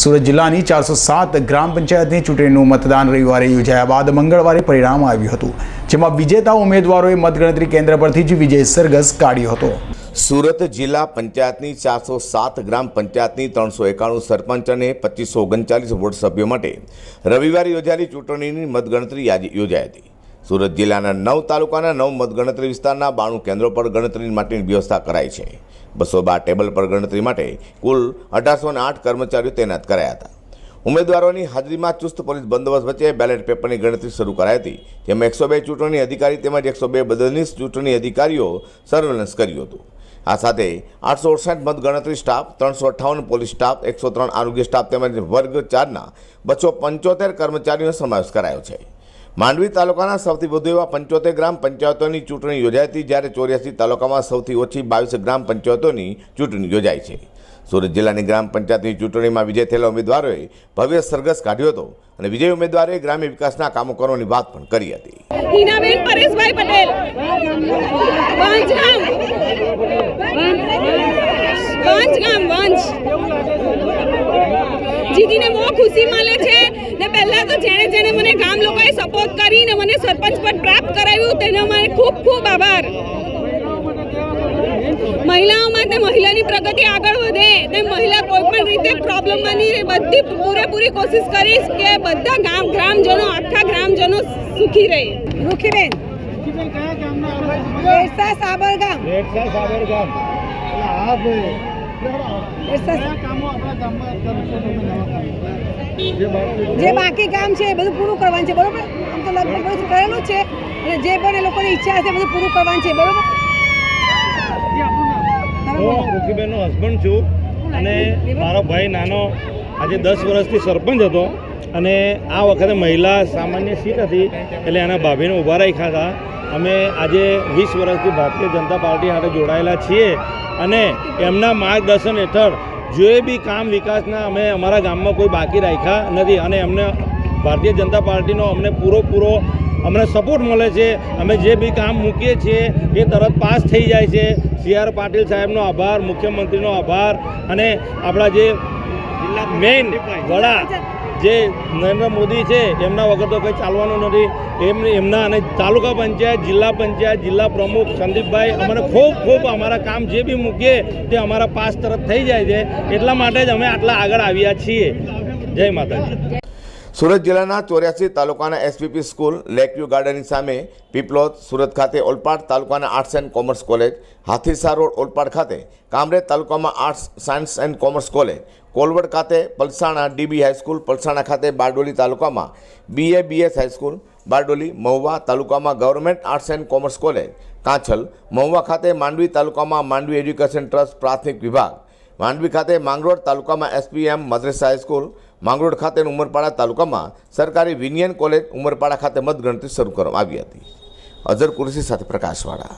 સુરત જિલ્લાની ચારસો સાત ગ્રામ પંચાયતની ચૂંટણીનું મતદાન રવિવારે યોજાયા બાદ મંગળવારે પરિણામ આવ્યું હતું, જેમાં વિજેતા ઉમેદવારોએ મતગણતરી કેન્દ્ર પરથી જ વિજય સરઘસ કાઢ્યો હતો. સુરત જિલ્લા પંચાયતની ચારસો સાત ગ્રામ પંચાયતની ત્રણસો એકાણું સરપંચ અને પચીસો ઓગણચાલીસ વોર્ડ સભ્યો માટે રવિવારે યોજાયેલી ચૂંટણીની મતગણતરી આજે યોજાઈ હતી. સુરત જિલ્લાના નવ તાલુકાના નવ મતગણતરી વિસ્તારના બાણું કેન્દ્રો પર ગણતરી માટેની વ્યવસ્થા કરાઈ છે. બસો બાર ટેબલ પર ગણતરી માટે કુલ અઢારસો આઠ કર્મચારીઓ તૈનાત કરાયા હતા. ઉમેદવારોની હાજરીમાં ચુસ્ત પોલીસ બંદોબસ્ત વચ્ચે બેલેટ પેપરની ગણતરી શરૂ કરાઈ હતી, જેમાં એકસો બે ચૂંટણી અધિકારી તેમજ એકસો બે બદલનીસ ચૂંટણી અધિકારીઓ સર્વેલન્સ કર્યું હતું. આ સાથે આઠસો અડસઠ મતગણતરી સ્ટાફ, ત્રણસો અઠ્ઠાવન પોલીસ સ્ટાફ, એકસો ત્રણ આરોગ્ય સ્ટાફ તેમજ વર્ગ ચારના બસો પંચોતેર કર્મચારીઓનો સમાવેશ કરાયો છે. માંડવી તાલુકાના સૌથી વધુ એવા પંચોતેર ગ્રામ પંચાયતોની ચૂંટણી યોજાઈ હતી, જ્યારે ચોર્યાસી તાલુકામાં સૌથી ઓછી બાવીસ ગ્રામ પંચાયતોની ચૂંટણી યોજાઈ છે. સુરત જિલ્લાની ગ્રામ પંચાયતની ચૂંટણીમાં વિજય થયેલા ઉમેદવારોએ ભવ્ય સરઘસ કાઢ્યો હતો અને વિજય ઉમેદવારોએ ગ્રામ્ય વિકાસના કામો કરવાની વાત પણ કરી હતી. જીતીને બહુ ખુશી મળે છે. ને પહેલા તો જેણે જેણે મને ગામ લોકોએ સપોર્ટ કરીને મને સરપંચ પદ પ્રાપ્ત કરાવ્યું તેનો મારે ખૂબ ખૂબ આભાર. મહિલાઓ માટે મહિલાની પ્રગતિ આગળ વધે ને મહિલા કોઈ પણ રીતે પ્રોબ્લેમમાં નહીં રહે બધી પૂરેપૂરી કોશિશ કરીશ કે બધા ગામ ગ્રામજનો આખા ગ્રામજનો સુખી રહે. રૂખીબેન સાબર ગામ રેડસા સાબરગામ. જે બાકી કામ છે એ બધું પૂરું કરવાનું છે બરોબર? આમ તો લગભગ બધું કરેલું છે. અને જે પણ એ લોકોની ઈચ્છા હશે બધું પૂરું કરવાનું છે બરોબર? હું રૂખીબેનનો હસબન્ડ છું અને મારો ભાઈ નાનો આજે દસ વર્ષથી સરપંચ હતો અને આ વખતે મહિલા સામાન્ય સીટ હતી એટલે એના ભાભીને ઊભા રાખ્યા હતા. અમે આજે વીસ વર્ષથી ભારતીય જનતા પાર્ટી સાથે જોડાયેલા છીએ. અને એમના માર્ગદર્શન હેઠળ જે બી કામ વિકાસના અમે અમારા ગામમાં કોઈ બાકી રાખ્યા નથી. અને એમને ભારતીય જનતા પાર્ટીનો અમને પૂરો અમને સપોર્ટ મળે છે. અમે જે બી કામ મૂકીએ છીએ એ તરત પાસ થઈ જાય છે. સી આર પાટીલ સાહેબનો આભાર મુખ્યમંત્રીનો આભાર અને આપણા જે મેઇન વડા જે નરેન્દ્ર મોદી છે, એમના વગર તો કંઈ ચાલવાનું નથી. એમને એમના અને તાલુકા પંચાયત, જિલ્લા પંચાયત, જિલ્લા પ્રમુખ સંદીપભાઈ, અમને ખૂબ ખૂબ અમારા કામ જે બી મૂકીએ, તે અમારા પાસ તરત થઈ જાય છે. એટલા માટે જ અમે આટલા આગળ આવ્યા છીએ. જય માતાજી. સુરત જિલ્લાના ચોર્યાસી તાલુકાના એસપીપી સ્કૂલ લેકવ્યુ ગાર્ડનની સામે પીપલોદ સુરત ખાતે ઓલપાડ તાલુકાના arts and commerce college Hathisa road Olpad ખાતે કામરેજ તાલુકામાં arts, science and commerce college, Kolvad ખાતે Palsana DB high school, Palsana ખાતે બારડોલી તાલુકામાં BA BS high school, Bardoli Mahuva તાલુકામાં government arts and commerce college Kanchhal Mahuva ખાતે માંડવી તાલુકામાં Mandvi education trust પ્રાથમિક વિભાગ, માંડવી ખાતે માંગરોળ તાલુકામાં એસપીએમ મદ્રેસા હાઈસ્કૂલ માંગરોળ ખાતે ઉમરપાડા તાલુકામાં સરકારી વિનિયન કોલેજ ઉમરપાડા ખાતે મતગણતરી શરૂ કરવામાં આવી હતી. અઝર કુરશી સાથે પ્રકાશવાળા.